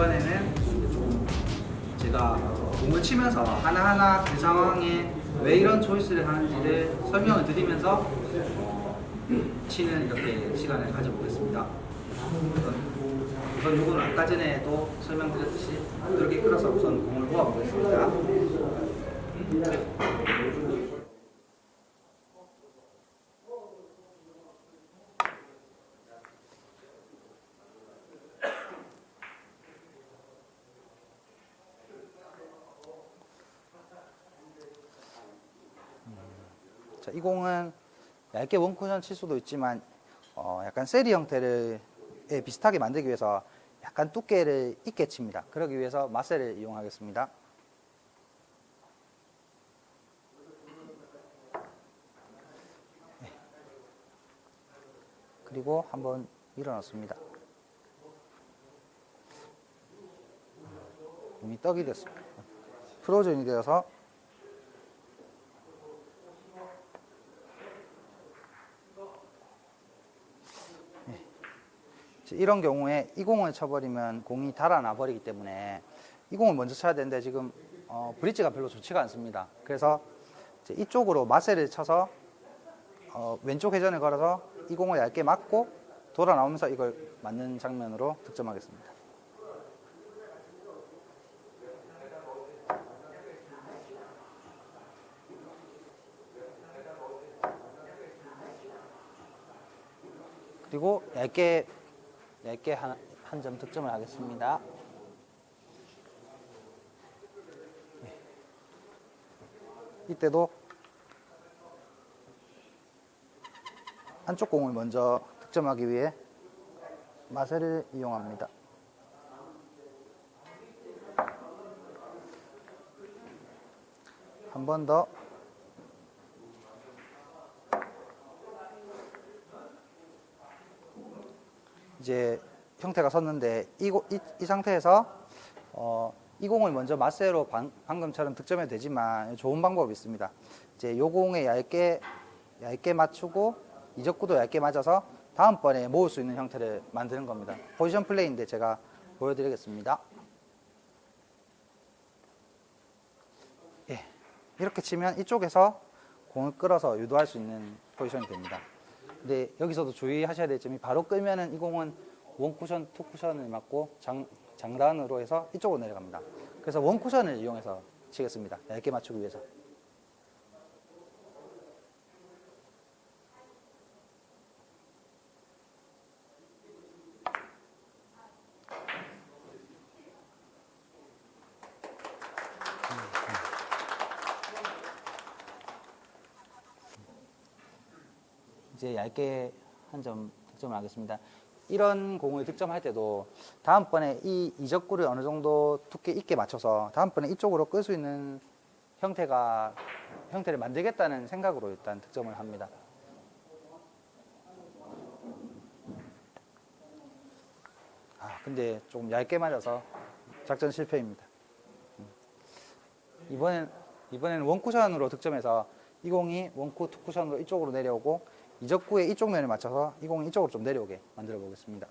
이번에는 좀 제가 공을 치면서 하나하나 그 상황에 왜 이런 초이스를 하는지를 설명을 드리면서 어, 치는 이렇게 시간을 가져보겠습니다. 우선 요거는 아까 전에도 설명드렸듯이 이렇게 끌어서 우선 공을 모아보겠습니다. 자, 이 공은 얇게 원쿠션 칠 수도 있지만 어, 약간 세리 형태를 에 비슷하게 만들기 위해서 약간 두께를 있게 칩니다. 그러기 위해서 마셀을 이용하겠습니다. 네. 그리고 한번 밀어넣습니다. 이미 떡이 됐습니다. 프로즌이 되어서 이런 경우에 이 공을 쳐버리면 공이 달아나 버리기 때문에 이 공을 먼저 쳐야 되는데 지금 어, 브릿지가 별로 좋지가 않습니다. 그래서 이쪽으로 마세를 쳐서 어, 왼쪽 회전을 걸어서 이 공을 얇게 맞고 돌아 나오면서 이걸 맞는 장면으로 득점하겠습니다. 그리고 얇게 얇게 한 점 득점을 하겠습니다. 네. 이때도 한쪽 공을 먼저 득점하기 위해 마세를 이용합니다. 한 번 더. 이제 형태가 섰는데 이, 고- 이, 이 상태에서 어, 이 공을 먼저 마세로 방, 방금처럼 득점해도 되지만 좋은 방법이 있습니다. 이제 요 공에 얇게 얇게 맞추고 이적구도 얇게 맞아서 다음번에 모을 수 있는 형태를 만드는 겁니다. 포지션 플레이인데 제가 보여드리겠습니다. 예, 이렇게 치면 이쪽에서 공을 끌어서 유도할 수 있는 포지션이 됩니다. 근데 여기서도 주의하셔야 될 점이 바로 끄면은 이 공은 원 쿠션, 투 쿠션을 맞고 장, 장단으로 해서 이쪽으로 내려갑니다. 그래서 원 쿠션을 이용해서 치겠습니다. 얇게 맞추기 위해서. 이제 얇게 한 점 득점을 하겠습니다. 이런 공을 득점할 때도 다음번에 이 이적구를 어느 정도 두께 있게 맞춰서 다음번에 이쪽으로 끌 수 있는 형태가 형태를 만들겠다는 생각으로 일단 득점을 합니다. 아 근데 조금 얇게 맞아서 작전 실패입니다. 음. 이번엔 이번에는 원쿠션으로 득점해서 이 공이 원쿠 투쿠션으로 이쪽으로 내려오고 이적구의 이쪽 면에 맞춰서 이 공이 이쪽으로 좀 내려오게 만들어 보겠습니다.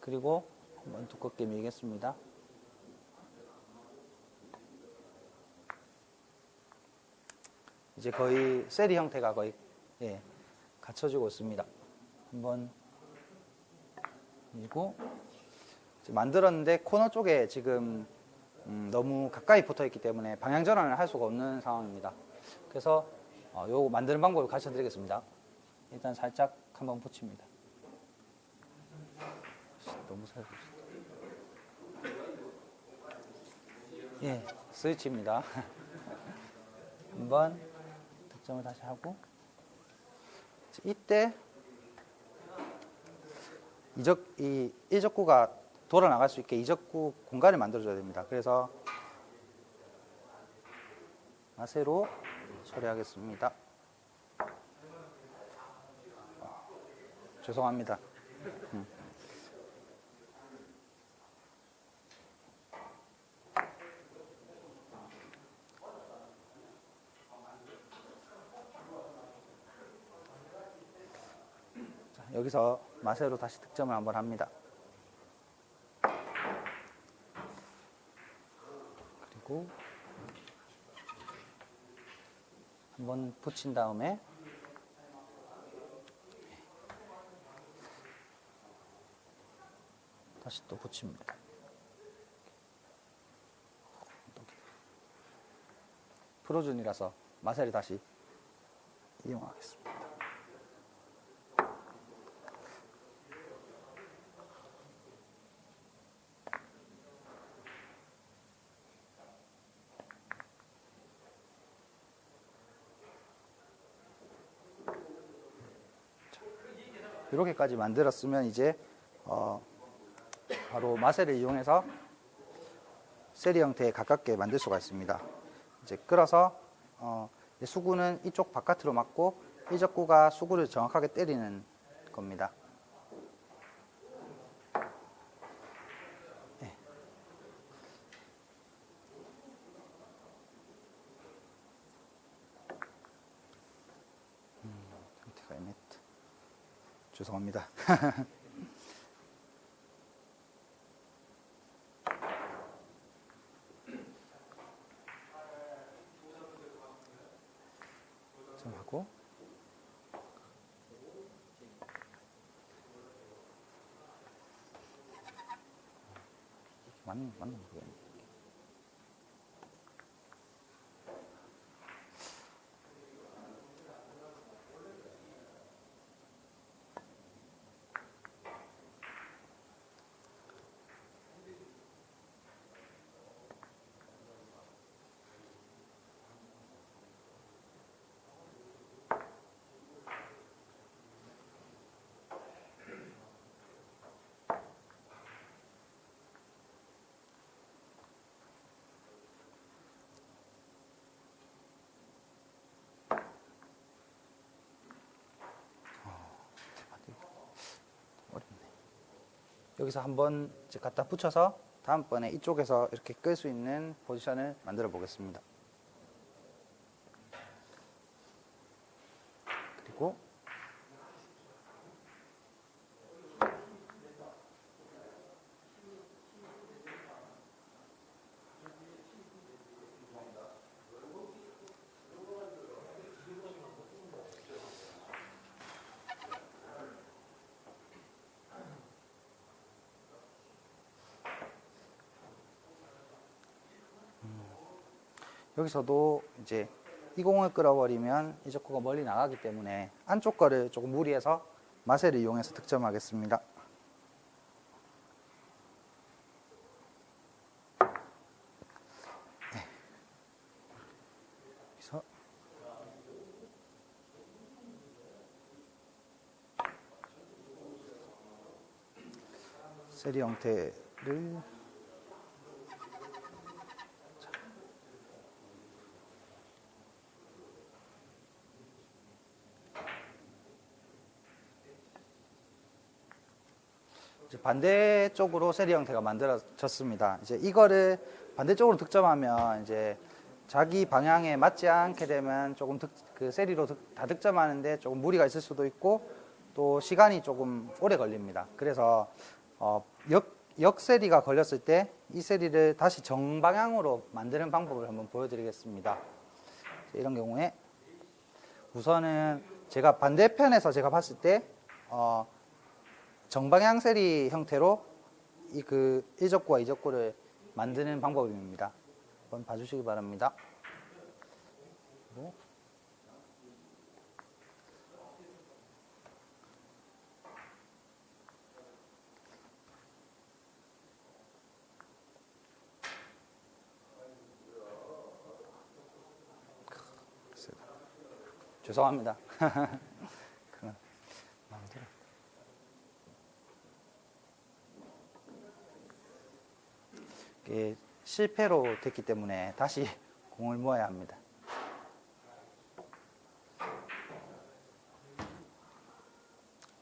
그리고 한번 두껍게 밀겠습니다. 이제 거의 세리 형태가 거의 예, 갖춰지고 있습니다. 한번 밀고 만들었는데 코너 쪽에 지금 음, 너무 가까이 붙어 있기 때문에 방향 전환을 할 수가 없는 상황입니다. 그래서 어, 요 만드는 방법을 가르쳐 드리겠습니다. 일단 살짝 한번 붙입니다. 너무 살고 있어. 예, 스위치입니다. 한번 득점을 다시 하고 이때 이적 이 일적구가 돌아 나갈 수 있게 이적구 공간을 만들어줘야 됩니다. 그래서 마세로 처리하겠습니다. 아, 죄송합니다. 음. 여기서 마세로 다시 득점을 한번 합니다. 그리고 한번 붙인 다음에 다시 또 붙입니다. 프로준이라서 마셀이 다시 이용하겠습니다. 이렇게까지 만들었으면 이제 어, 바로 마셀을 이용해서 세리 형태에 가깝게 만들 수가 있습니다. 이제 끌어서 어, 수구는 이쪽 바깥으로 맞고 이적구가 수구를 정확하게 때리는 겁니다. 네. 음, 상태가 애매했다. 죄송합니다. 좀 하고 맞는 맞는 모르겠 여기서 한번 갖다 붙여서 다음번에 이쪽에서 이렇게 끌 수 있는 포지션을 만들어 보겠습니다. 그리고 여기서도 이제 이 공을 끌어버리면 이적구가 멀리 나가기 때문에 안쪽 거를 조금 무리해서 마세를 이용해서 득점하겠습니다. 네. 세리 형태를 반대쪽으로 세리 형태가 만들어졌습니다. 이제 이거를 반대쪽으로 득점하면 이제 자기 방향에 맞지 않게 되면 조금 득, 그 세리로 득- 다 득점하는데 조금 무리가 있을 수도 있고 또 시간이 조금 오래 걸립니다. 그래서 어, 역, 역세리가 걸렸을 때 이 세리를 다시 정방향으로 만드는 방법을 한번 보여드리겠습니다. 이런 경우에 우선은 제가 반대편에서 제가 봤을 때 어, 정방향 세리 형태로 이그 일적구와 이적구를 만드는 방법입니다. 한번 봐주시기 바랍니다. 죄송합니다. 실패로 됐기 때문에 다시 공을 모아야 합니다.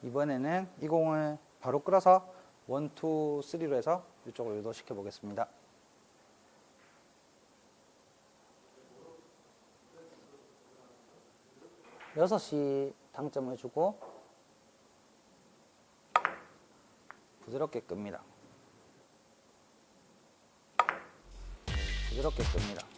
이번에는 이 공을 바로 끌어서 1, 2, 3로 해서 이쪽으로 유도시켜 보겠습니다. 6시 당점을 주고 부드럽게 끕니다. 부드럽게 끕니다.